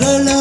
de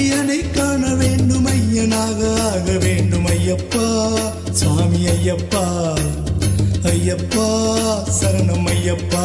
அடியனை காண வேண்டும் ஐயனாக ஆக வேண்டும் ஐயப்பா சுவாமி ஐயப்பா ஐயப்பா சரணம் ஐயப்பா.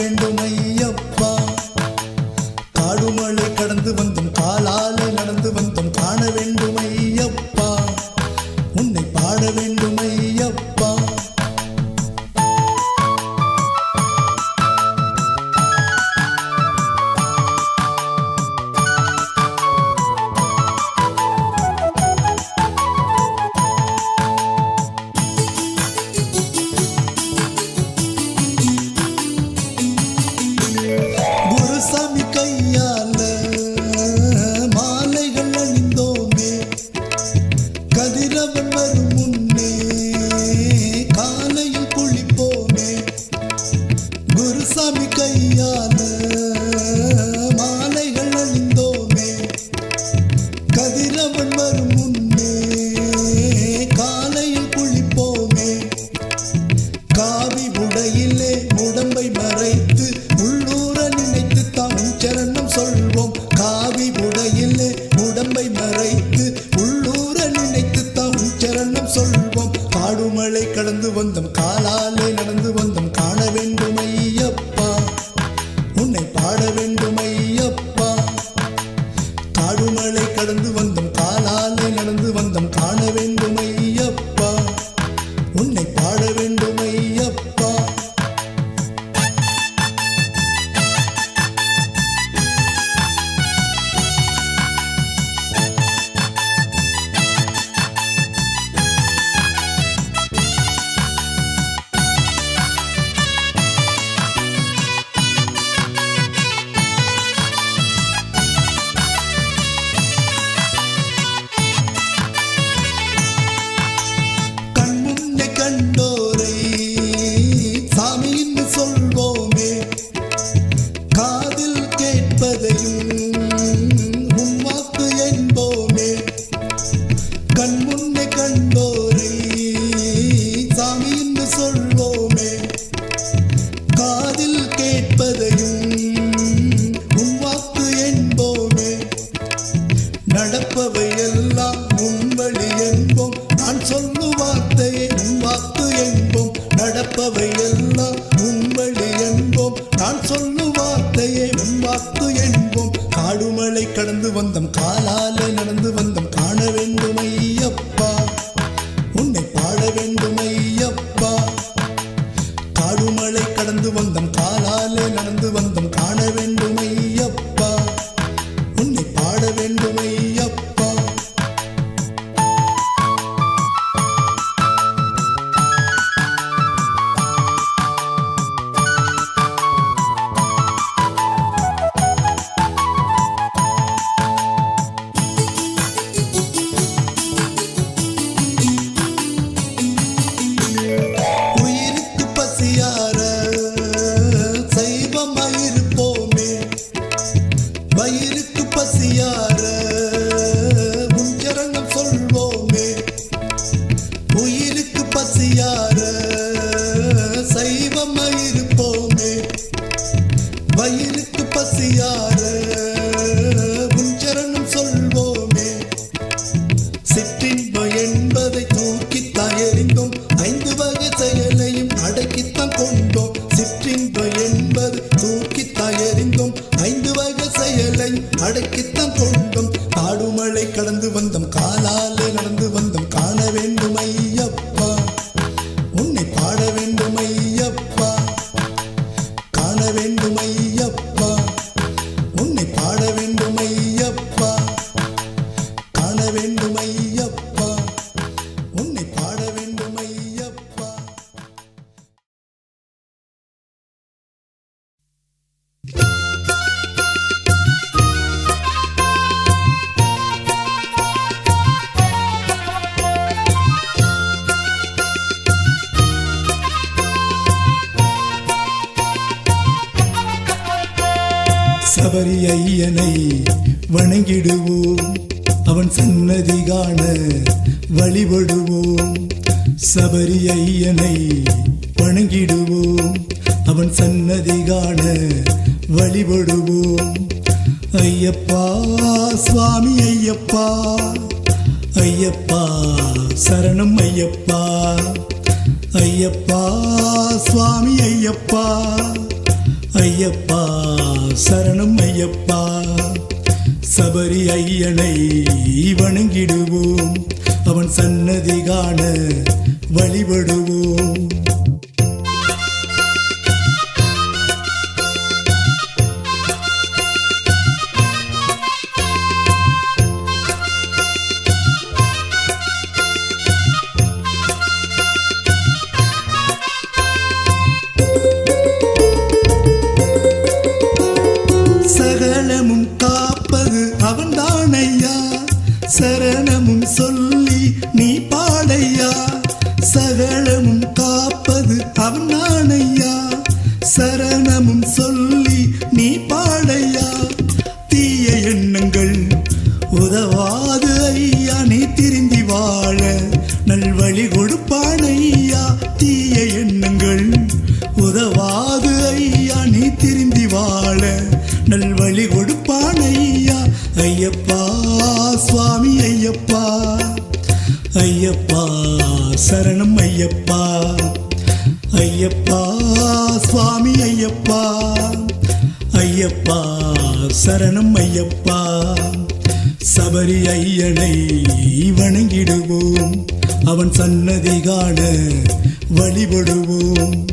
வேண்டும் ஐயா. amar o mundo. காலாலே நடந்து வந்தோம். காண வேண்டும் ஐயப்பா. சபரி ஐயனை வணங்கிடுவோம். அவன் சன்னதி காண வழிபடுவோம். சபரி ஐயனை வணங்கிடுவோம். அவன் சன்னதி காண வழிபடுவோம். ஐயப்பா சுவாமி ஐயப்பா ஐயப்பா சரணம் ஐயப்பா ஐயப்பா சுவாமி ஐயப்பா. ஐயப்பா சரணம் ஐயப்பா. சபரி ஐயனை வணங்கிடுவோம். அவன் சன்னதி காண வழிபடுவோம். நல்வழி கொடுப்பான் ஐயா ஐயப்பா சுவாமி ஐயப்பா. ஐயப்பா சரணம் ஐயப்பா. ஐயப்பா சுவாமி ஐயப்பா. ஐயப்பா சரணம் ஐயப்பா. சபரி ஐயனை வணங்கிடுவோம். அவன் சன்னதி காண வழிபடுவோம்.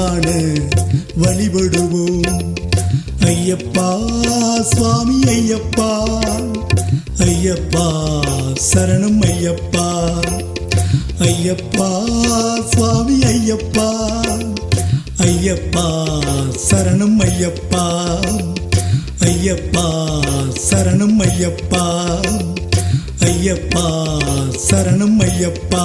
காண வழிபடுவோம். ஐயப்பா சுவாமி ஐயப்பா ஐயப்பா சரணம் ஐயப்பா ஐயப்பா சுவாமி ஐயப்பா ஐயப்பா சரணம் ஐயப்பா ஐயப்பா சரணம் ஐயப்பா ஐயப்பா சரணம் ஐயப்பா.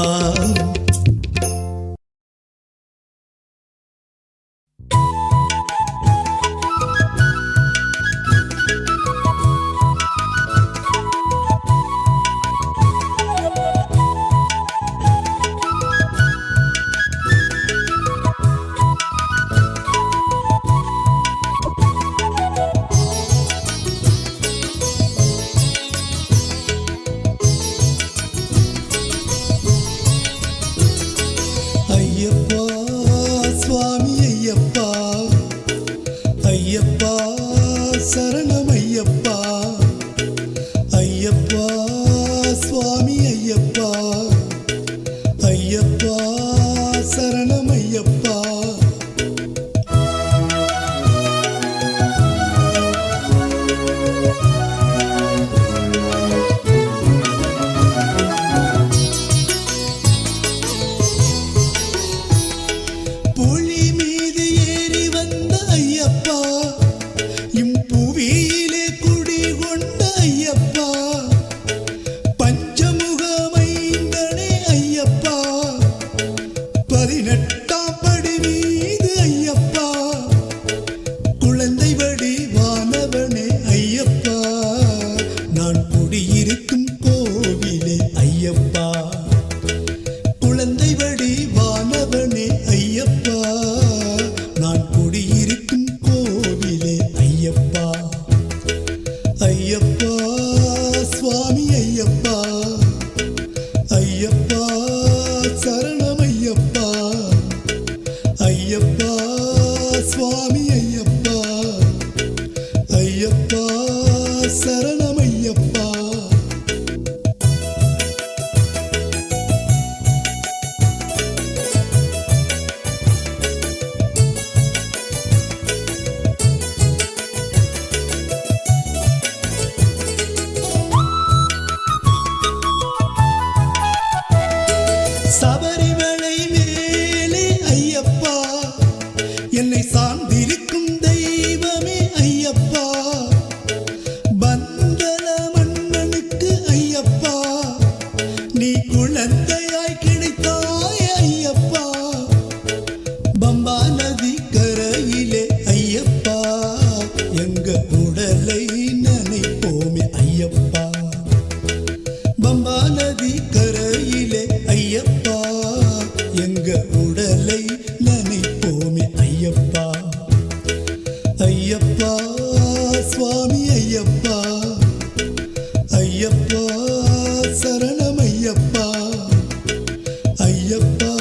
ஐயப்பா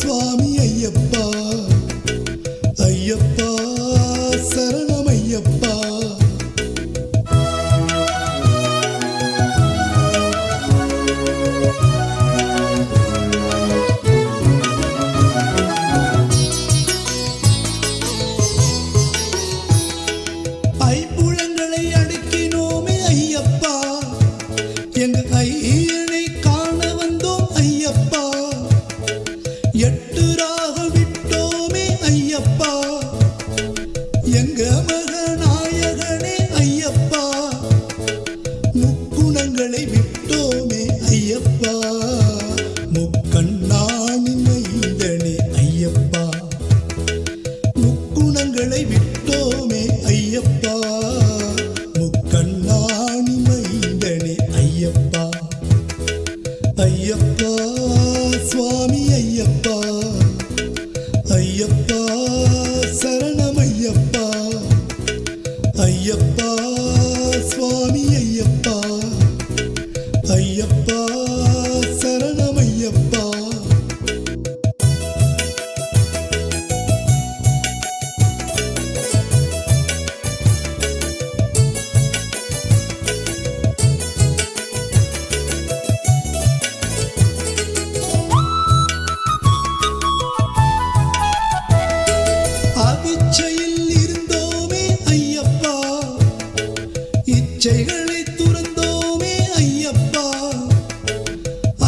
சுவாமி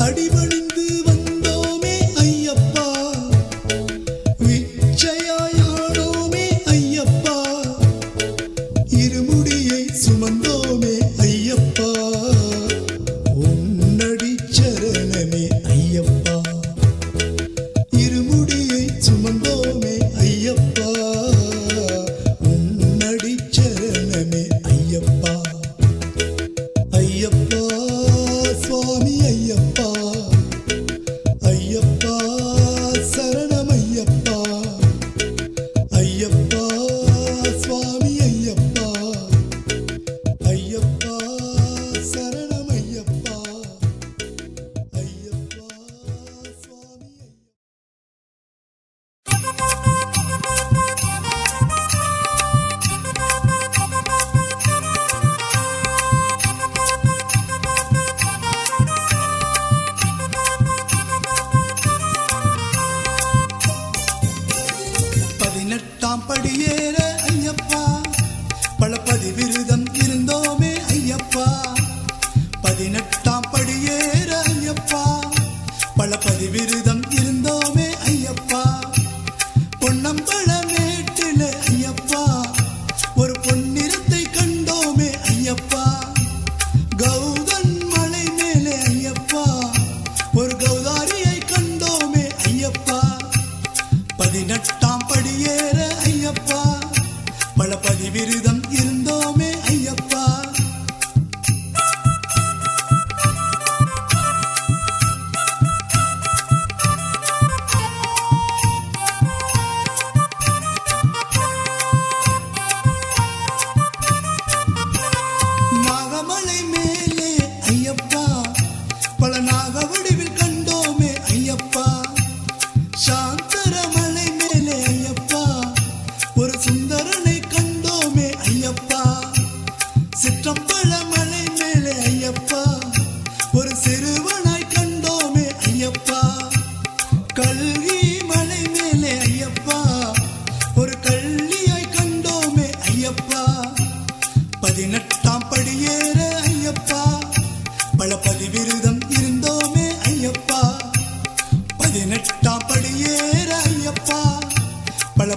அடிமை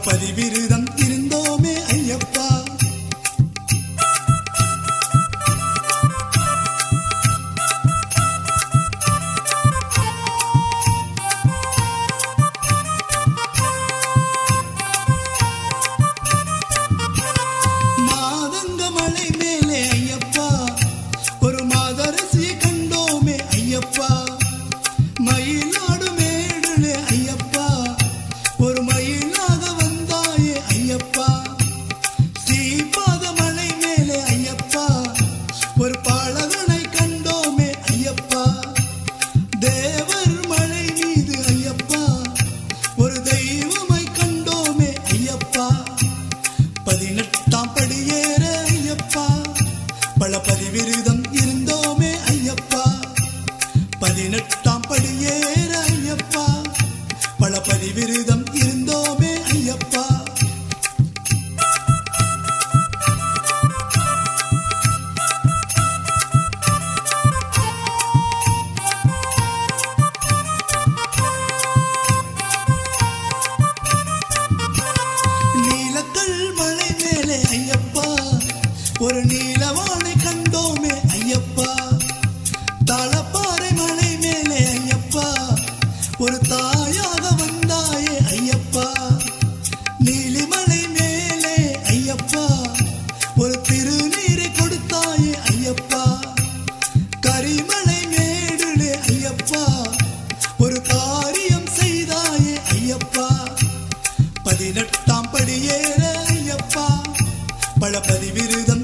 பல பதினெட்டாம் படியேற ஐயப்பா. பழபதி விருதம்